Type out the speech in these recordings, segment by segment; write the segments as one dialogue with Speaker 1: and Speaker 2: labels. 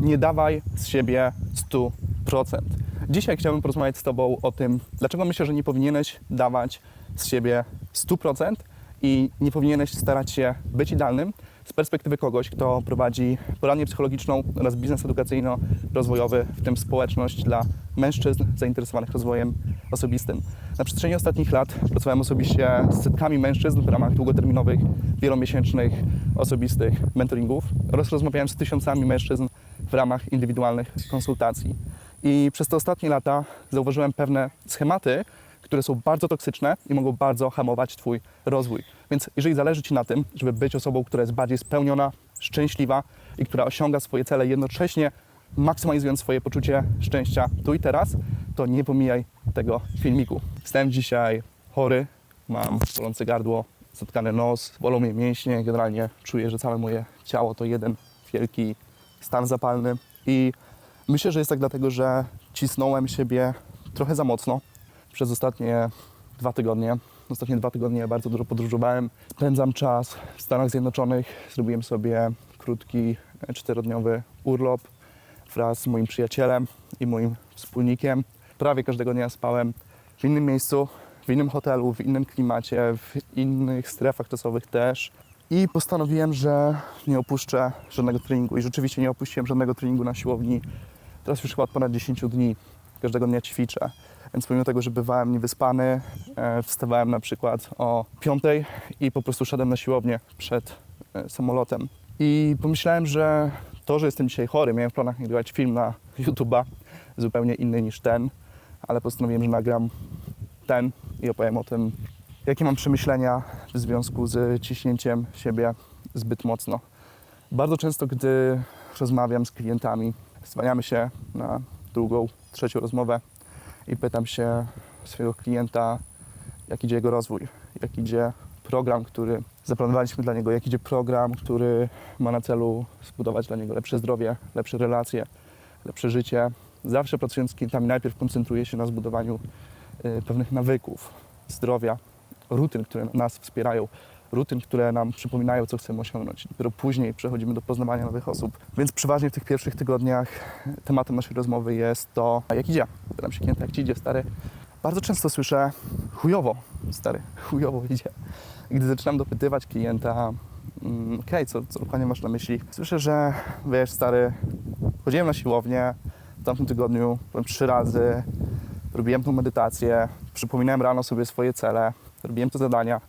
Speaker 1: nie dawaj z siebie 100%. Dzisiaj chciałbym porozmawiać z Tobą o tym, dlaczego myślę, że nie powinieneś dawać z siebie 100% i nie powinieneś starać się być idealnym z perspektywy kogoś, kto prowadzi poradnię psychologiczną oraz biznes edukacyjno-rozwojowy, w tym społeczność dla mężczyzn zainteresowanych rozwojem osobistym. Na przestrzeni ostatnich lat pracowałem osobiście z setkami mężczyzn w ramach długoterminowych, wielomiesięcznych, osobistych mentoringów oraz rozmawiałem z tysiącami mężczyzn w ramach indywidualnych konsultacji. I przez te ostatnie lata zauważyłem pewne schematy, które są bardzo toksyczne i mogą bardzo hamować Twój rozwój. Więc jeżeli zależy Ci na tym, żeby być osobą, która jest bardziej spełniona, szczęśliwa i która osiąga swoje cele, jednocześnie maksymalizując swoje poczucie szczęścia tu i teraz, to nie pomijaj tego filmiku. Wstałem dzisiaj chory, mam bolące gardło, zatkany nos, bolą mnie mięśnie, generalnie czuję, że całe moje ciało to jeden wielki stan zapalny i myślę, że jest tak dlatego, że cisnąłem siebie trochę za mocno przez ostatnie dwa tygodnie. Ostatnie dwa tygodnie bardzo dużo podróżowałem. Spędzam czas w Stanach Zjednoczonych. Zrobiłem sobie krótki, e, czterodniowy urlop wraz z moim przyjacielem i moim wspólnikiem. Prawie każdego dnia spałem w innym miejscu, w innym hotelu, w innym klimacie, w innych strefach czasowych też. I postanowiłem, że nie opuszczę żadnego treningu. I rzeczywiście nie opuściłem żadnego treningu na siłowni. Teraz już chyba od ponad 10 dni. Każdego dnia ćwiczę. Więc pomimo tego, że bywałem niewyspany, e, wstawałem na przykład o 5 i po prostu szedłem na siłownię przed e, samolotem. I pomyślałem, że to, że jestem dzisiaj chory, miałem w planach nagrywać film na YouTube'a, zupełnie inny niż ten, ale postanowiłem, że nagram ten i opowiem o tym, jakie mam przemyślenia w związku z ciśnięciem siebie zbyt mocno. Bardzo często, gdy rozmawiam z klientami, zwaniamy się na drugą, trzecią rozmowę i pytam się swojego klienta, jak idzie jego rozwój, jak idzie program, który zaplanowaliśmy dla niego, jak idzie program, który ma na celu zbudować dla niego lepsze zdrowie, lepsze relacje, lepsze życie. Zawsze pracując z klientami, najpierw koncentruję się na zbudowaniu y, pewnych nawyków, zdrowia, rutyn, które nas wspierają, rutyn, które nam przypominają, co chcemy osiągnąć. Dopiero później przechodzimy do poznawania nowych osób. Więc przeważnie w tych pierwszych tygodniach tematem naszej rozmowy jest to, jak idzie. Pytam się klienta, jak ci idzie, stary. Bardzo często słyszę chujowo, stary, chujowo idzie. Gdy zaczynam dopytywać klienta, mm, okej, co, co dokładnie masz na myśli, słyszę, że wiesz, stary, chodziłem na siłownię w tamtym tygodniu, byłem trzy razy, robiłem tą medytację, przypominałem rano sobie swoje cele, robiłem te zadania,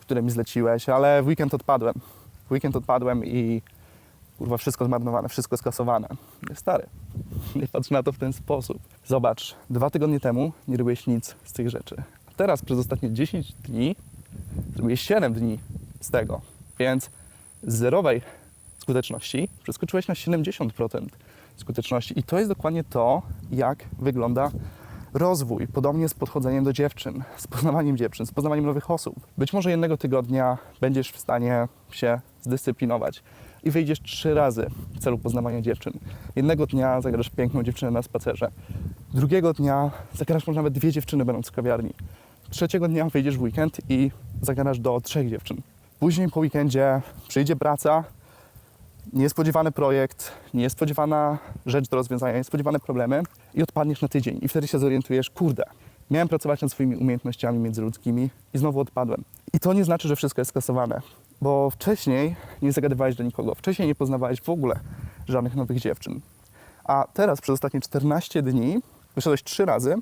Speaker 1: które mi zleciłeś, ale w weekend odpadłem. W weekend odpadłem i kurwa wszystko zmarnowane, wszystko skasowane. Stary, nie patrz na to w ten sposób. Zobacz, dwa tygodnie temu nie robiłeś nic z tych rzeczy. A teraz przez ostatnie 10 dni zrobiłeś 7 dni z tego. Więc z zerowej skuteczności przeskoczyłeś na 70% skuteczności. I to jest dokładnie to, jak wygląda rozwój. Podobnie z podchodzeniem do dziewczyn, z poznawaniem dziewczyn, z poznawaniem nowych osób. Być może jednego tygodnia będziesz w stanie się zdyscyplinować i wyjdziesz trzy razy w celu poznawania dziewczyn. Jednego dnia zagrasz piękną dziewczynę na spacerze. Drugiego dnia zagrasz może nawet dwie dziewczyny będąc w kawiarni. Trzeciego dnia wyjdziesz w weekend i zagrasz do trzech dziewczyn. Później po weekendzie przyjdzie praca, niespodziewany projekt, niespodziewana rzecz do rozwiązania, niespodziewane problemy i odpadniesz na tydzień. I wtedy się zorientujesz, kurde, miałem pracować nad swoimi umiejętnościami międzyludzkimi i znowu odpadłem. I to nie znaczy, że wszystko jest skasowane, bo wcześniej nie zagadywałeś do nikogo, wcześniej nie poznawałeś w ogóle żadnych nowych dziewczyn. A teraz przez ostatnie 14 dni wyszedłeś trzy razy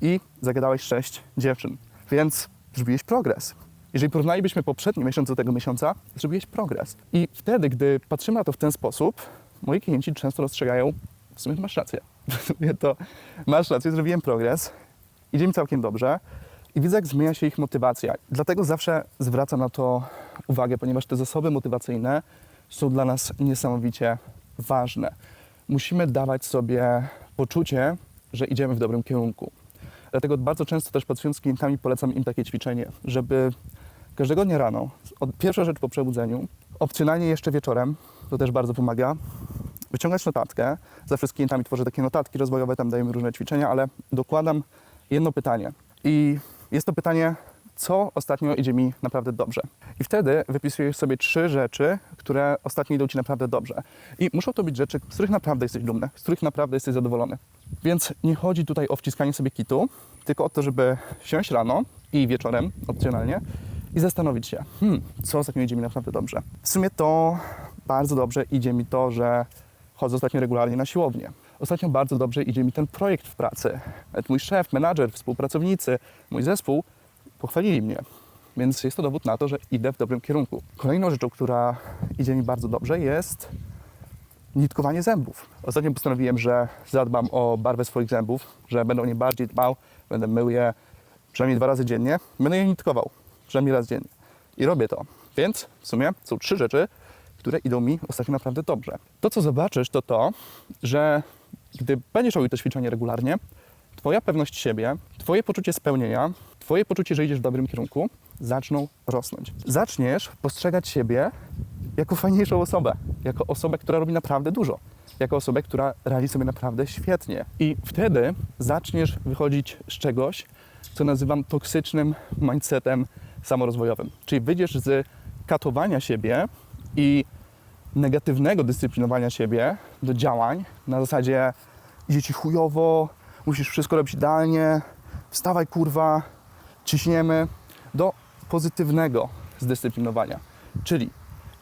Speaker 1: i zagadałeś sześć dziewczyn. Więc zrobiłeś progres. Jeżeli porównalibyśmy poprzedni miesiąc do tego miesiąca, zrobiłeś progres. I wtedy, gdy patrzymy na to w ten sposób, moi klienci często dostrzegają, w sumie masz rację. To masz rację, zrobiłem progres, idzie mi całkiem dobrze i widzę, jak zmienia się ich motywacja. Dlatego zawsze zwracam na to uwagę, ponieważ te zasoby motywacyjne są dla nas niesamowicie ważne. Musimy dawać sobie poczucie, że idziemy w dobrym kierunku. Dlatego bardzo często też pracując z klientami polecam im takie ćwiczenie, żeby każdego dnia rano, od, pierwsza rzecz po przebudzeniu, opcjonalnie jeszcze wieczorem, to też bardzo pomaga, wyciągać notatkę. Zawsze z klientami tworzę takie notatki rozwojowe, tam dajemy różne ćwiczenia, ale dokładam jedno pytanie. I jest to pytanie co ostatnio idzie mi naprawdę dobrze. I wtedy wypisujesz sobie trzy rzeczy, które ostatnio idą ci naprawdę dobrze. I muszą to być rzeczy, z których naprawdę jesteś dumny, z których naprawdę jesteś zadowolony. Więc nie chodzi tutaj o wciskanie sobie kitu, tylko o to, żeby siąść rano i wieczorem, opcjonalnie, i zastanowić się, hmm, co ostatnio idzie mi naprawdę dobrze. W sumie to bardzo dobrze idzie mi to, że chodzę ostatnio regularnie na siłownię. Ostatnio bardzo dobrze idzie mi ten projekt w pracy. Nawet mój szef, menadżer, współpracownicy, mój zespół pochwalili mnie. Więc jest to dowód na to, że idę w dobrym kierunku. Kolejną rzeczą, która idzie mi bardzo dobrze, jest nitkowanie zębów. Ostatnio postanowiłem, że zadbam o barwę swoich zębów, że będę o nie bardziej dbał, będę mył je przynajmniej dwa razy dziennie, będę je nitkował przynajmniej raz dziennie. I robię to. Więc w sumie są trzy rzeczy, które idą mi ostatnio naprawdę dobrze. To, co zobaczysz, to to, że gdy będziesz robił to ćwiczenie regularnie, Twoja pewność siebie, Twoje poczucie spełnienia, Twoje poczucie, że idziesz w dobrym kierunku, zaczną rosnąć. Zaczniesz postrzegać siebie jako fajniejszą osobę, jako osobę, która robi naprawdę dużo, jako osobę, która radzi sobie naprawdę świetnie. I wtedy zaczniesz wychodzić z czegoś, co nazywam toksycznym mindsetem samorozwojowym. Czyli wyjdziesz z katowania siebie i negatywnego dyscyplinowania siebie do działań na zasadzie idzie ci chujowo, musisz wszystko robić idealnie, wstawaj kurwa, ciśniemy, do pozytywnego zdyscyplinowania. Czyli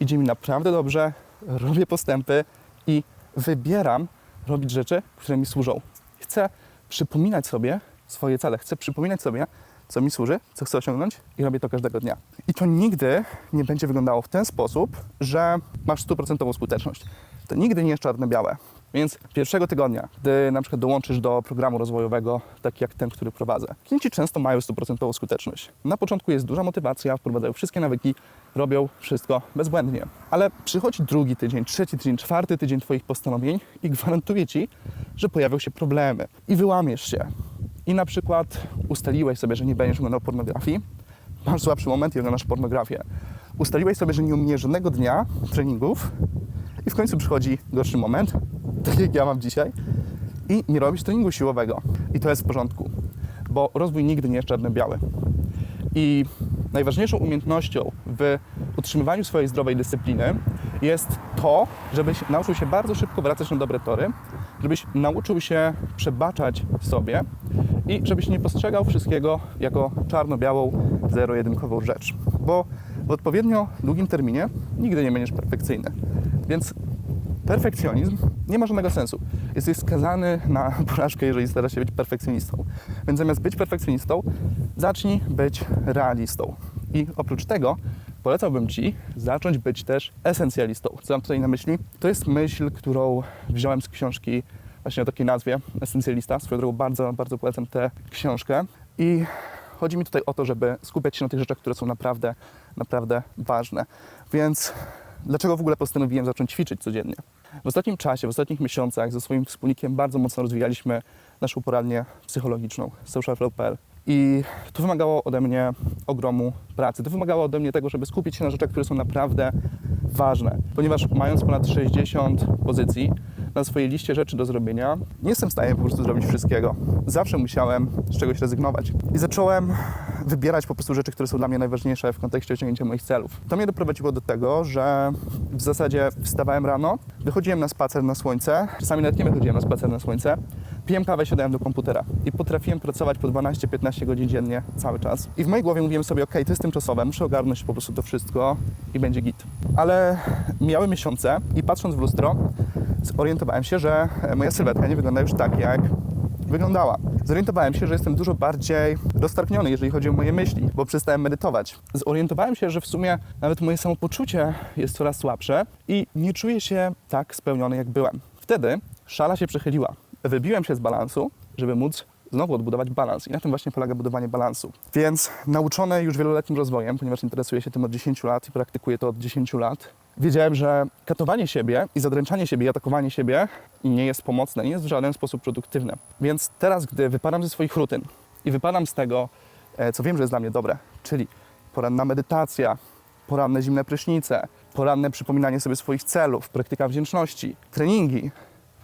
Speaker 1: idzie mi naprawdę dobrze, robię postępy i wybieram robić rzeczy, które mi służą. Chcę przypominać sobie swoje cele, chcę przypominać sobie, co mi służy, co chcę osiągnąć i robię to każdego dnia. I to nigdy nie będzie wyglądało w ten sposób, że masz stuprocentową skuteczność. To nigdy nie jest czarno-białe. Więc pierwszego tygodnia, gdy na przykład dołączysz do programu rozwojowego, taki jak ten, który prowadzę, klienci często mają stuprocentową skuteczność. Na początku jest duża motywacja, wprowadzają wszystkie nawyki, robią wszystko bezbłędnie. Ale przychodzi drugi tydzień, trzeci tydzień, czwarty tydzień Twoich postanowień i gwarantuję Ci, że pojawią się problemy i wyłamiesz się. I na przykład ustaliłeś sobie, że nie będziesz oglądał pornografii, masz słabszy moment i oglądasz pornografię. Ustaliłeś sobie, że nie ominiesz żadnego dnia treningów i w końcu przychodzi gorszy moment, tak jak ja mam dzisiaj, i nie robisz treningu siłowego. I to jest w porządku, bo rozwój nigdy nie jest czarno-biały. I najważniejszą umiejętnością w utrzymywaniu swojej zdrowej dyscypliny jest to, żebyś nauczył się bardzo szybko wracać na dobre tory, żebyś nauczył się przebaczać sobie i żebyś nie postrzegał wszystkiego jako czarno-białą, zero-jedynkową rzecz. Bo w odpowiednio długim terminie nigdy nie będziesz perfekcyjny. Więc perfekcjonizm nie ma żadnego sensu. Jesteś skazany na porażkę, jeżeli starasz się być perfekcjonistą. Więc zamiast być perfekcjonistą, zacznij być realistą. I oprócz tego polecałbym Ci zacząć być też esencjalistą. Co mam tutaj na myśli? To jest myśl, którą wziąłem z książki właśnie o takiej nazwie, Esencjalista. Swoją drogą bardzo, bardzo polecam tę książkę. I chodzi mi tutaj o to, żeby skupiać się na tych rzeczach, które są naprawdę, naprawdę ważne. Więc dlaczego w ogóle postanowiłem zacząć ćwiczyć codziennie? W ostatnim czasie, w ostatnich miesiącach ze swoim wspólnikiem bardzo mocno rozwijaliśmy naszą poradnię psychologiczną socialflow.pl i to wymagało ode mnie ogromu pracy. To wymagało ode mnie tego, żeby skupić się na rzeczach, które są naprawdę ważne, ponieważ mając ponad 60 pozycji na swojej liście rzeczy do zrobienia, nie jestem w stanie po prostu zrobić wszystkiego. Zawsze musiałem z czegoś rezygnować. I zacząłem wybierać po prostu rzeczy, które są dla mnie najważniejsze w kontekście osiągnięcia moich celów. To mnie doprowadziło do tego, że w zasadzie wstawałem rano, wychodziłem na spacer na słońce, czasami nawet nie wychodziłem na spacer na słońce, piłem kawę, siadałem do komputera i potrafiłem pracować po 12-15 godzin dziennie cały czas. I w mojej głowie mówiłem sobie, ok, to jest tymczasowe, muszę ogarnąć po prostu to wszystko i będzie git. Ale miały miesiące i patrząc w lustro, zorientowałem się, że moja sylwetka nie wygląda już tak, jak wyglądała. Zorientowałem się, że jestem dużo bardziej roztargniony, jeżeli chodzi o moje myśli, bo przestałem medytować. Zorientowałem się, że w sumie nawet moje samopoczucie jest coraz słabsze i nie czuję się tak spełniony, jak byłem. Wtedy szala się przechyliła. Wybiłem się z balansu, żeby móc znowu odbudować balans. I na tym właśnie polega budowanie balansu. Więc nauczony już wieloletnim rozwojem, ponieważ interesuję się tym od 10 lat i praktykuję to od 10 lat, wiedziałem, że katowanie siebie i zadręczanie siebie i atakowanie siebie nie jest pomocne, nie jest w żaden sposób produktywne. Więc teraz, gdy wypadam ze swoich rutyn i wypadam z tego, e, co wiem, że jest dla mnie dobre, czyli poranna medytacja, poranne zimne prysznice, poranne przypominanie sobie swoich celów, praktyka wdzięczności, treningi.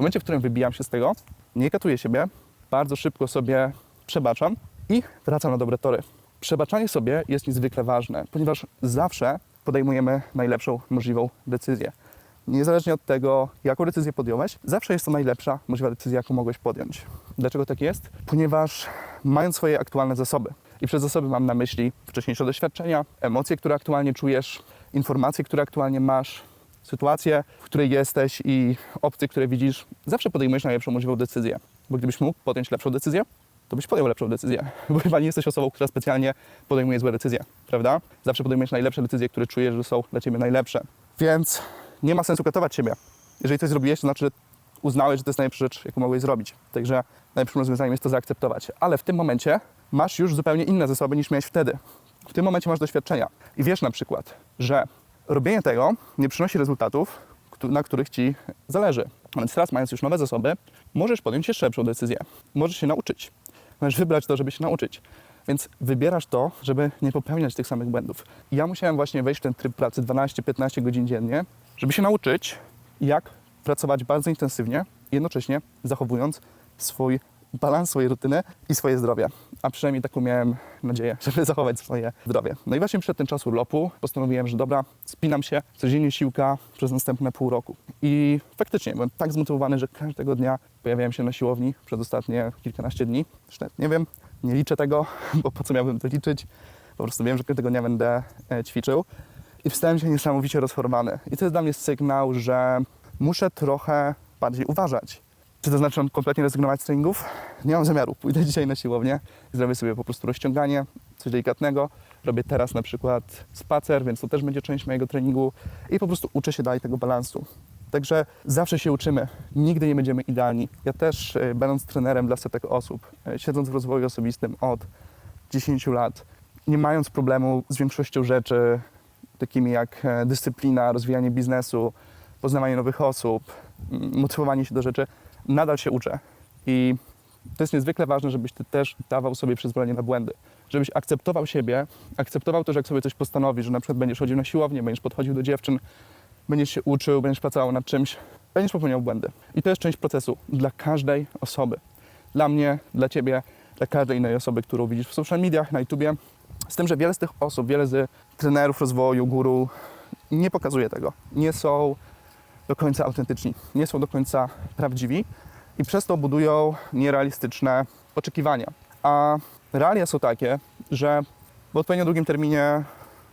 Speaker 1: Momencie, w którym wybijam się z tego, nie katuję siebie, bardzo szybko sobie przebaczam i wracam na dobre tory. Przebaczanie sobie jest niezwykle ważne, ponieważ zawsze podejmujemy najlepszą możliwą decyzję. Niezależnie od tego, jaką decyzję podjąłeś, zawsze jest to najlepsza możliwa decyzja, jaką mogłeś podjąć. Dlaczego tak jest? Ponieważ mając swoje aktualne zasoby, i przez zasoby mam na myśli wcześniejsze doświadczenia, emocje, które aktualnie czujesz, informacje, które aktualnie masz, sytuację, w której jesteś i opcje, które widzisz, zawsze podejmujesz najlepszą możliwą decyzję. Bo gdybyś mógł podjąć lepszą decyzję, to byś podjął lepszą decyzję. Bo chyba nie jesteś osobą, która specjalnie podejmuje złe decyzje, prawda? Zawsze podejmujesz najlepsze decyzje, które czujesz, że są dla ciebie najlepsze. Więc nie ma sensu katować siebie. Jeżeli coś zrobiłeś, to znaczy, że uznałeś, że to jest najlepsza rzecz, jaką mogłeś zrobić. Także najlepszym rozwiązaniem jest to zaakceptować. Ale w tym momencie masz już zupełnie inne zasoby niż miałeś wtedy. W tym momencie masz doświadczenia. I wiesz na przykład, że robienie tego nie przynosi rezultatów, na których ci zależy. Więc teraz, mając już nowe zasoby, możesz podjąć jeszcze lepszą decyzję. Możesz się nauczyć. Możesz wybrać to, żeby się nauczyć. Więc wybierasz to, żeby nie popełniać tych samych błędów. Ja musiałem właśnie wejść w ten tryb pracy 12-15 godzin dziennie, żeby się nauczyć, jak pracować bardzo intensywnie, jednocześnie zachowując swój balans, swojej rutyny i swoje zdrowie. A przynajmniej taką miałem nadzieję, żeby zachować swoje zdrowie. No i właśnie przed ten czas urlopu postanowiłem, że dobra, spinam się, codziennie siłka przez następne pół roku. I faktycznie byłem tak zmotywowany, że każdego dnia pojawiałem się na siłowni przez ostatnie kilkanaście dni. Nie wiem, nie liczę tego, bo po co miałbym to liczyć? Po prostu wiem, że każdego dnia będę e, ćwiczył. I wstałem się niesamowicie rozchorowany. I to jest dla mnie sygnał, że muszę trochę bardziej uważać. Czy to znaczy, że kompletnie rezygnować z treningów? Nie mam zamiaru. Pójdę dzisiaj na siłownię, zrobię sobie po prostu rozciąganie, coś delikatnego. Robię teraz na przykład spacer, więc to też będzie część mojego treningu i po prostu uczę się dalej tego balansu. Także zawsze się uczymy, nigdy nie będziemy idealni. Ja też, e, będąc trenerem dla setek osób, e, siedząc w rozwoju osobistym od 10 lat, nie mając problemu z większością rzeczy, takimi jak e, dyscyplina, rozwijanie biznesu, poznawanie nowych osób, motywowanie się do rzeczy, nadal się uczę. I to jest niezwykle ważne, żebyś ty też dawał sobie przyzwolenie na błędy. Żebyś akceptował siebie, akceptował też, jak sobie coś postanowisz, że na przykład będziesz chodził na siłownię, będziesz podchodził do dziewczyn, będziesz się uczył, będziesz pracował nad czymś, będziesz popełniał błędy. I to jest część procesu dla każdej osoby. Dla mnie, dla ciebie, dla każdej innej osoby, którą widzisz w social mediach, na YouTubie. Z tym, że wiele z tych osób, wiele z trenerów rozwoju, guru nie pokazuje tego. Nie są do końca autentyczni, nie są do końca prawdziwi i przez to budują nierealistyczne oczekiwania. A realia są takie, że w odpowiednio długim terminie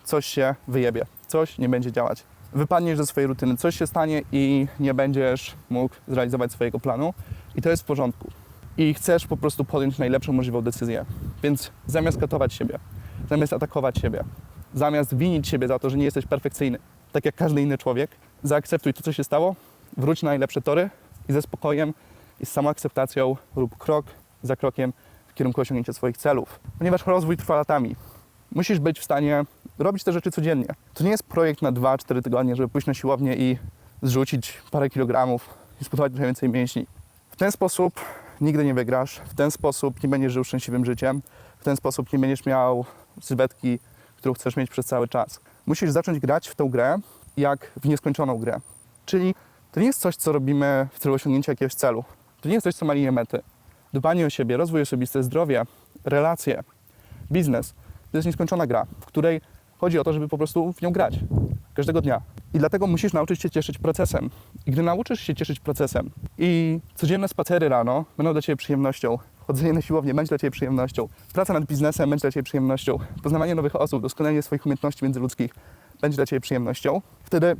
Speaker 1: coś się wyjebie, coś nie będzie działać. Wypadniesz ze swojej rutyny, coś się stanie i nie będziesz mógł zrealizować swojego planu i to jest w porządku. I chcesz po prostu podjąć najlepszą możliwą decyzję. Więc zamiast katować siebie, zamiast atakować siebie, zamiast winić siebie za to, że nie jesteś perfekcyjny, tak jak każdy inny człowiek, zaakceptuj to, co się stało, wróć na najlepsze tory i ze spokojem i z samoakceptacją rób krok za krokiem w kierunku osiągnięcia swoich celów. Ponieważ rozwój trwa latami. Musisz być w stanie robić te rzeczy codziennie. To nie jest projekt na 2-4 tygodnie, żeby pójść na siłownię i zrzucić parę kilogramów i zbudować trochę więcej mięśni. W ten sposób nigdy nie wygrasz, w ten sposób nie będziesz żył szczęśliwym życiem, w ten sposób nie będziesz miał sylwetki, którą chcesz mieć przez cały czas. Musisz zacząć grać w tą grę jak w nieskończoną grę. Czyli to nie jest coś, co robimy w celu osiągnięcia jakiegoś celu. To nie jest coś, co ma linię mety. Dbanie o siebie, rozwój osobisty, zdrowie, relacje, biznes to jest nieskończona gra, w której chodzi o to, żeby po prostu w nią grać każdego dnia. I dlatego musisz nauczyć się cieszyć procesem. I gdy nauczysz się cieszyć procesem i codzienne spacery rano będą dla Ciebie przyjemnością, chodzenie na siłownię będzie dla Ciebie przyjemnością, praca nad biznesem będzie dla Ciebie przyjemnością, poznawanie nowych osób, doskonalenie swoich umiejętności międzyludzkich będzie dla Ciebie przyjemnością, wtedy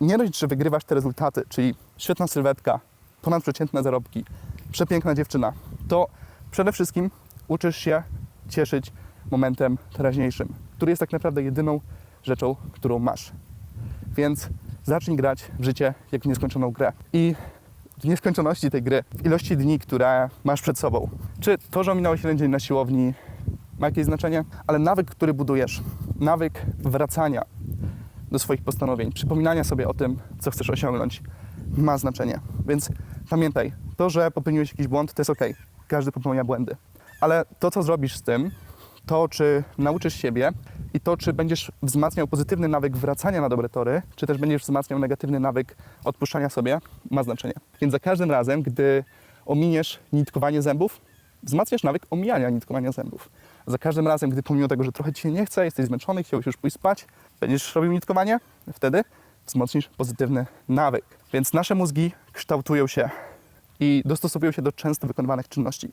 Speaker 1: nie dość, że wygrywasz te rezultaty, czyli świetna sylwetka, ponadprzeciętne zarobki, przepiękna dziewczyna, to przede wszystkim uczysz się cieszyć momentem teraźniejszym, który jest tak naprawdę jedyną rzeczą, którą masz. Więc zacznij grać w życie jak w nieskończoną grę. I w nieskończoności tej gry, w ilości dni, które masz przed sobą. Czy to, że ominąłeś jeden dzień na siłowni, ma jakieś znaczenie? Ale nawyk, który budujesz, nawyk wracania do swoich postanowień, przypominania sobie o tym, co chcesz osiągnąć, ma znaczenie. Więc pamiętaj, to, że popełniłeś jakiś błąd, to jest ok. Każdy popełnia błędy. Ale to, co zrobisz z tym, to, czy nauczysz siebie i to, czy będziesz wzmacniał pozytywny nawyk wracania na dobre tory, czy też będziesz wzmacniał negatywny nawyk odpuszczania sobie, ma znaczenie. Więc za każdym razem, gdy ominiesz nitkowanie zębów, wzmacniasz nawyk omijania nitkowania zębów. Za każdym razem, gdy pomimo tego, że trochę ci się nie chce, jesteś zmęczony, chciałbyś już pójść spać, będziesz robił nitkowanie, wtedy wzmocnisz pozytywny nawyk. Więc nasze mózgi kształtują się i dostosowują się do często wykonywanych czynności.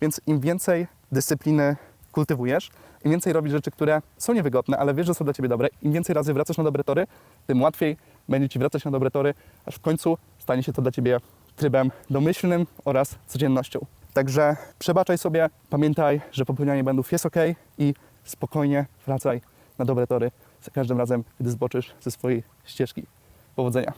Speaker 1: Więc im więcej dyscypliny kultywujesz, im więcej robisz rzeczy, które są niewygodne, ale wiesz, że są dla ciebie dobre, im więcej razy wracasz na dobre tory, tym łatwiej będzie ci wracać na dobre tory, aż w końcu stanie się to dla ciebie trybem domyślnym oraz codziennością. Także przebaczaj sobie, pamiętaj, że popełnianie błędów jest ok i spokojnie wracaj na dobre tory za każdym razem, gdy zboczysz ze swojej ścieżki. Powodzenia.